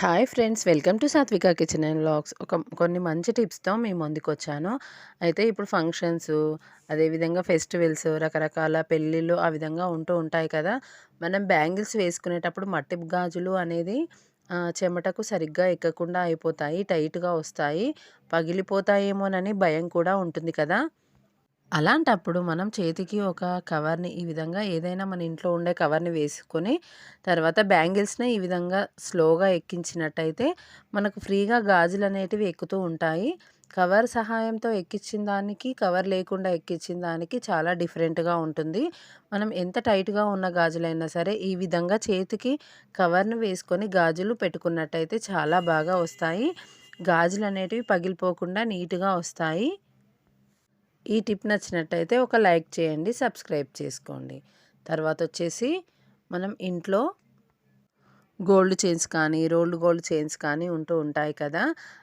Hi friends welcome to Sathvika kitchen and vlogs. ఒక కొన్ని మంచి టిప్స్తో మీ ముందుకు వచ్చాను అయితే ఇప్పుడు ఫంక్షన్స్ అదేవిధంగా ఫెస్టివల్స్ రకరకాల పెళ్ళిళ్ళు ఆ విధంగా ఉంటూ ఉంటాయి కదా. మనం బ్యాంగిల్స్ వేసుకునేటప్పుడు మట్టి గాజులు అనేది చెమటకు సరిగ్గా ఎక్కకుండా అయిపోతాయి టైట్గా వస్తాయి పగిలిపోతాయేమోనని భయం కూడా ఉంటుంది కదా. అలాంటప్పుడు మనం చేతికి ఒక కవర్‌ని ఈ విధంగా ఏదైనా మన ఇంట్లో ఉండే కవర్‌ని వేసుకొని, తర్వాత బ్యాంగిల్స్‌ని ఈ విధంగా స్లోగా ఎక్కించినట్టయితే, మనకు ఫ్రీగా గాజులు అనేటివి ఎక్కుతూ ఉంటాయి. కవర్ సహాయంతో ఎక్కించిన దానికి, కవర్ లేకుండా ఎక్కించిన దానికి చాలా డిఫరెంట్‌గా ఉంటుంది. మనం ఎంత టైట్‌గా ఉన్న గాజులైనా సరే, ఈ విధంగా చేతికి కవర్‌ని వేసుకొని గాజులు పెట్టుకున్నట్టయితే చాలా బాగా వస్తాయి. గాజులు అనేటివి పగిలిపోకుండా నీట్‌గా వస్తాయి. ఈ టిప్ నచ్చినట్టయితే ఒక లైక్ చేయండి సబ్స్క్రైబ్ చేసుకోండి. తర్వాత వచ్చేసి మనం ఇంట్లో గోల్డ్ చైన్స్ కానీ రోల్డ్ గోల్డ్ చైన్స్ కానీ ఉంటూ ఉంటాయి కదా.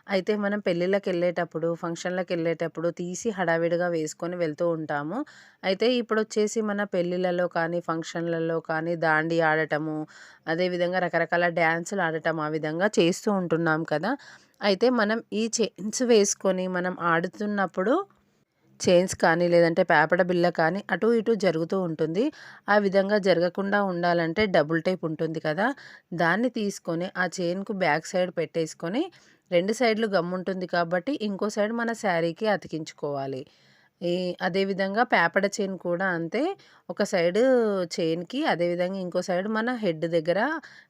అయితే మనం పెళ్ళిళ్ళకి వెళ్ళేటప్పుడు ఫంక్షన్లకు వెళ్ళేటప్పుడు తీసి హడావిడిగా వేసుకొని వెళ్తూ ఉంటాము. అయితే ఇప్పుడు వచ్చేసి మన పెళ్ళిళ్ళలో కానీ ఫంక్షన్లలో కానీ దాండి ఆడటము అదేవిధంగా రకరకాల డ్యాన్సులు ఆడటం ఆ విధంగా చేస్తూ ఉంటున్నాం కదా. అయితే మనం ఈ చైన్స్ వేసుకొని మనం ఆడుతున్నప్పుడు చైన్స్ కానీ లేదంటే పేపడ బిల్ల కానీ అటు ఇటు జరుగుతూ ఉంటుంది. ఆ విధంగా జరగకుండా ఉండాలంటే డబుల్ టైప్ ఉంటుంది కదా. దాన్ని తీసుకొని ఆ చైన్కు బ్యాక్ సైడ్ పెట్టేసుకొని రెండు సైడ్లు గమ్ ఉంటుంది కాబట్టి ఇంకో సైడ్ మన శారీకి అతికించుకోవాలి. ఈ అదేవిధంగా పేపడ చైన్ కూడా అంతే. ఒక సైడు చైన్కి అదేవిధంగా ఇంకో సైడ్ మన హెడ్ దగ్గర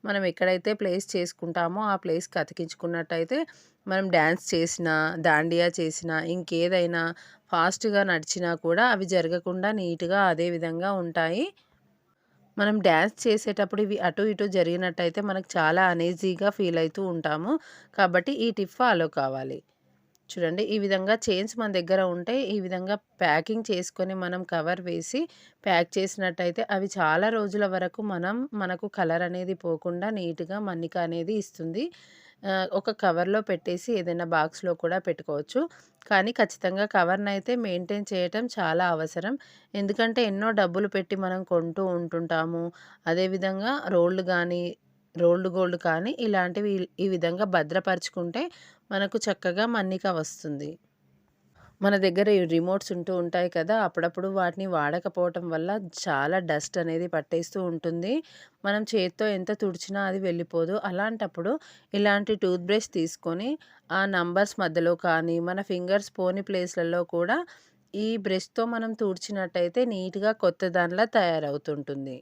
మనం ఎక్కడైతే ప్లేస్ చేసుకుంటామో ఆ ప్లేస్కి అతికించుకున్నట్టయితే మనం డ్యాన్స్ చేసినా దాండియా చేసినా ఇంకేదైనా ఫాస్ట్గా నడిచినా కూడా అవి జరగకుండా నీట్గా అదే విధంగా ఉంటాయి. మనం డ్యాన్స్ చేసేటప్పుడు ఇవి అటు ఇటు జరిగినట్టయితే మనకు చాలా అనేజీగా ఫీల్ అవుతూ ఉంటాము. కాబట్టి ఈ టిప్ ఫాలో కావాలి. చూడండి. ఈ విధంగా చైన్స్ మన దగ్గర ఉంటే ఈ విధంగా ప్యాకింగ్ చేసుకొని మనం కవర్ వేసి ప్యాక్ చేసినట్టయితే అవి చాలా రోజుల వరకు మనం మనకు కలర్ అనేది పోకుండా నీట్గా మన్నిక అనేది ఇస్తుంది. ఒక కవర్లో పెట్టేసి ఏదైనా బాక్స్లో కూడా పెట్టుకోవచ్చు. కానీ ఖచ్చితంగా కవర్ని అయితే మెయింటైన్ చేయటం చాలా అవసరం. ఎందుకంటే ఎన్నో డబ్బులు పెట్టి మనం కొంటూ ఉంటుంటాము. అదేవిధంగా రోళ్ళు కానీ రోల్డ్ గోల్డ్ కానీ ఇలాంటివి ఈ విధంగా భద్రపరుచుకుంటే మనకు చక్కగా మన్నిక వస్తుంది. మన దగ్గర రిమోట్స్ ఉంటూ ఉంటాయి కదా అప్పుడప్పుడు వాటిని వాడకపోవటం వల్ల చాలా డస్ట్ అనేది పట్టేస్తూ ఉంటుంది. మనం చేత్తో ఎంత తుడిచినా అది వెళ్ళిపోదు. అలాంటప్పుడు ఇలాంటి టూత్ బ్రష్ తీసుకొని ఆ నంబర్స్ మధ్యలో కానీ మన ఫింగర్స్ పోని ప్లేస్లలో కూడా ఈ బ్రష్తో మనం తుడిచినట్టయితే నీట్గా కొత్త దానిలా తయారవుతుంటుంది.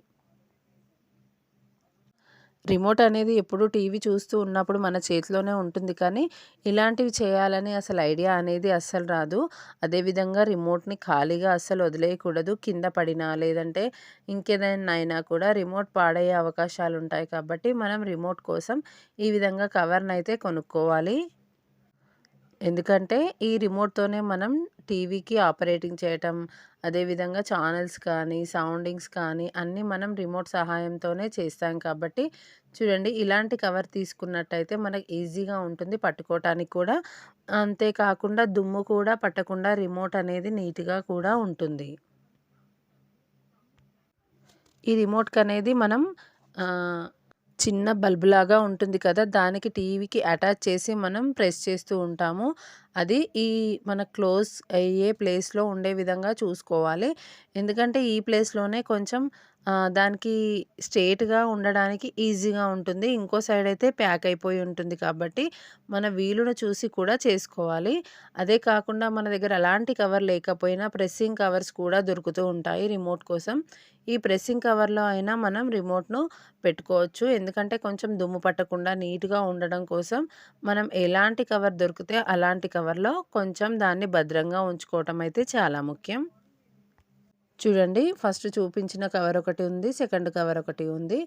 రిమోట్ అనేది ఎప్పుడు టీవీ చూస్తూ ఉన్నప్పుడు మన చేతిలోనే ఉంటుంది. కానీ ఇలాంటివి చేయాలని అసలు ఐడియా అనేది అస్సలు రాదు. అదేవిధంగా రిమోట్ని ఖాళీగా అస్సలు వదిలేయకూడదు. కింద పడినా లేదంటే ఇంకేదైనా అయినా కూడా రిమోట్ పాడయ్యే అవకాశాలు ఉంటాయి కాబట్టి మనం రిమోట్ కోసం ఈ విధంగా కవర్ని అయితే కొనుక్కోవాలి. ఎందుకంటే ఈ రిమోట్తోనే మనం టీవీకి ఆపరేటింగ్ చేయటం అదేవిధంగా ఛానల్స్ కానీ సౌండింగ్స్ కానీ అన్నీ మనం రిమోట్ సహాయంతోనే చేస్తాం కాబట్టి చూడండి ఇలాంటి కవర్ తీసుకున్నట్టయితే మనకు ఈజీగా ఉంటుంది పట్టుకోవటానికి కూడా. అంతేకాకుండా దుమ్ము కూడా పట్టకుండా రిమోట్ అనేది నీట్గా కూడా ఉంటుంది. ఈ రిమోట్కి అనేది మనం చిన్న బల్బులాగా ఉంటుంది కదా దానికి టీవీకి అటాచ్ చేసి మనం ప్రెస్ చేస్తూ ఉంటాము. అది ఈ మన క్లోజ్ అయ్యే ప్లేస్లో ఉండే విధంగా చూసుకోవాలి. ఎందుకంటే ఈ ప్లేస్లోనే కొంచెం దానికి స్ట్రేట్గా ఉండడానికి ఈజీగా ఉంటుంది. ఇంకో సైడ్ అయితే ప్యాక్ అయిపోయి ఉంటుంది కాబట్టి మన వీలును చూసి కూడా చేసుకోవాలి. అదే కాకుండా మన దగ్గర అలాంటి కవర్ లేకపోయినా ప్రెస్సింగ్ కవర్స్ కూడా దొరుకుతూ ఉంటాయి రిమోట్ కోసం. ఈ ప్రెస్సింగ్ కవర్లో అయినా మనం రిమోట్ను పెట్టుకోవచ్చు. ఎందుకంటే కొంచెం దుమ్ము పట్టకుండా నీట్గా ఉండడం కోసం మనం ఎలాంటి కవర్ దొరికితే అలాంటి కవర్లో కొంచెం దాన్ని భద్రంగా ఉంచుకోవటం అయితే చాలా ముఖ్యం. చూడండి. ఫస్ట్ చూపించిన కవర్ ఒకటి ఉంది. సెకండ్ కవర్ ఒకటి ఉంది.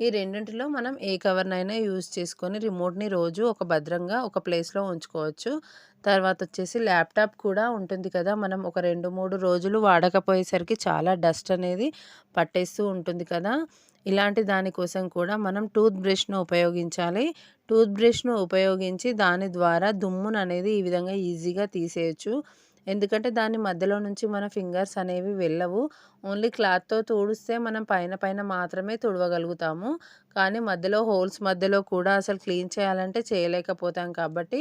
ఈ రెండింటిలో మనం ఏ కవర్నైనా యూజ్ చేసుకొని రిమోట్ని రోజు ఒక భద్రంగా ఒక ప్లేస్లో ఉంచుకోవచ్చు. తర్వాత వచ్చేసి ల్యాప్టాప్ కూడా ఉంటుంది కదా. మనం ఒక రెండు మూడు రోజులు వాడకపోయేసరికి చాలా డస్ట్ అనేది పట్టేస్తూ ఉంటుంది కదా. ఇలాంటి దానికోసం కూడా మనం టూత్ బ్రష్ను ఉపయోగించాలి. టూత్ బ్రష్ను ఉపయోగించి దాని ద్వారా దుమ్మును అనేది ఈ విధంగా ఈజీగా తీసేయచ్చు. ఎందుకంటే దాని మధ్యలో నుంచి మన ఫింగర్స్ అనేవి వెళ్ళవు. ఓన్లీ క్లాత్తో తుడిస్తే మనం పైన పైన మాత్రమే తుడవగలుగుతాము. కానీ మధ్యలో హోల్స్ మధ్యలో కూడా అసలు క్లీన్ చేయాలంటే చేయలేకపోతాం కాబట్టి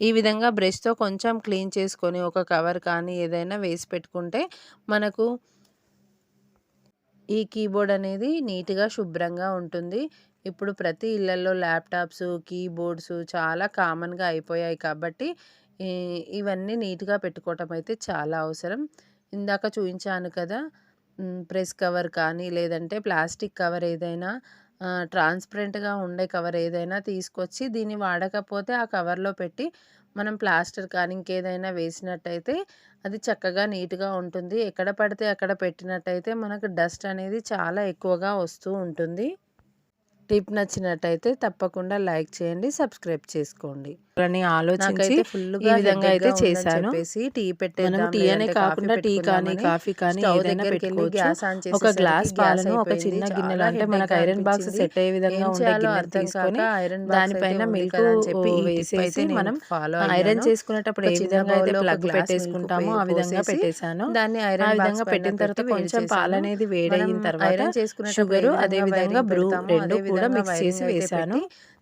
ఈ విధంగా బ్రష్తో కొంచెం క్లీన్ చేసుకొని ఒక కవర్ కానీ ఏదైనా వేసి పెట్టుకుంటే మనకు ఈ కీబోర్డ్ అనేది నీట్గా శుభ్రంగా ఉంటుంది. ఇప్పుడు ప్రతి ఇళ్ళలో ల్యాప్టాప్స్ కీబోర్డ్స్ చాలా కామన్గా అయిపోయాయి కాబట్టి ఇవన్నీ నీట్గా పెట్టుకోవటం అయితే చాలా అవసరం. ఇందాక చూపించాను కదా ప్రెస్ కవర్ కానీ లేదంటే ప్లాస్టిక్ కవర్ ఏదైనా ట్రాన్స్పరెంట్గా ఉండే కవర్ ఏదైనా తీసుకొచ్చి దీన్ని వాడకపోతే ఆ కవర్లో పెట్టి మనం ప్లాస్టర్ కానీ ఇంకేదైనా వేసినట్టయితే అది చక్కగా నీట్గా ఉంటుంది. ఎక్కడ పడితే అక్కడ పెట్టినట్టయితే మనకు డస్ట్ అనేది చాలా ఎక్కువగా వస్తూ ఉంటుంది. టిప్ నచ్చినట్టయితే తప్పకుండా లైక్ చేయండి సబ్స్క్రైబ్ చేసుకోండి. అని ఆలోచించి ఈ విధంగా అయితే చేశాను. టీ పెట్టే టీ అనే కాకుండా టీ కానీ కాఫీ కానీ ఏదైనా పెట్టుకోవచ్చు. ఒక గ్లాస్ పాలను ఒక చిన్న గిన్నెలో అంటే మనకు ఐరన్ బాక్స్ సెట్ అయ్యే విధంగా ఉండే గిన్నె తీసుకొని దానిపైన మిల్క్ చెప్పి వేసేసి మనం ఐరన్ చేసుకునేటప్పుడు ఏ విధంగా అయితే ప్లగ్ పెట్టేసుకుంటామో ఆ విధంగా పెట్టేశాను. దాన్ని ఐరన్ విధంగా పెట్టిన తర్వాత కొంచెం పాలు అనేది వేడయిన తర్వాత షుగర్ అదే విధంగా బ్రూ రెండు కూడా మిక్స్ చేసి వేసాను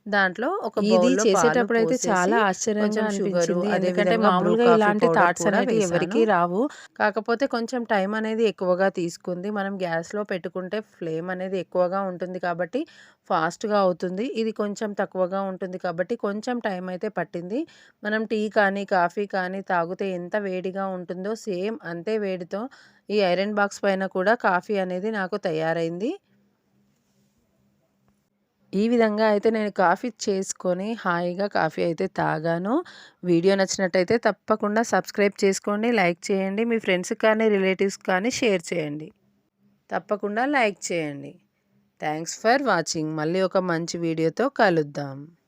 దాంట్లో ఒక ఇది చేసేటప్పుడు అయితే చాలా ఆశ్చర్యంగా అనిపించింది. ఎందుకంటే మామూలుగా ఇలాంటి థాట్స్ అనేది ఎవరికి రావు. కాకపోతే కొంచెం టైం అనేది ఎక్కువగా తీసుకుంది. మనం గ్యాస్లో పెట్టుకుంటే ఫ్లేమ్ అనేది ఎక్కువగా ఉంటుంది కాబట్టి ఫాస్ట్గా అవుతుంది. ఇది కొంచెం తక్కువగా ఉంటుంది కాబట్టి కొంచెం టైం అయితే పట్టింది. మనం టీ కానీ కాఫీ కానీ తాగితే ఎంత వేడిగా ఉంటుందో సేమ్ అంతే వేడితో ఈ ఐరన్ బాక్స్ పైన కూడా కాఫీ అనేది నాకు తయారైంది. ఈ విధంగా అయితే నేను కాఫీ చేసుకొని హాయిగా కాఫీ అయితే తాగాను. వీడియో నచ్చినట్టయితే తప్పకుండా సబ్స్క్రైబ్ చేసుకోండి లైక్ చేయండి మీ ఫ్రెండ్స్ కానీ రిలేటివ్స్ కానీ షేర్ చేయండి. తప్పకుండా లైక్ చేయండి. Thanks for watching. మళ్ళీ ఒక మంచి వీడియోతో కలుద్దాం.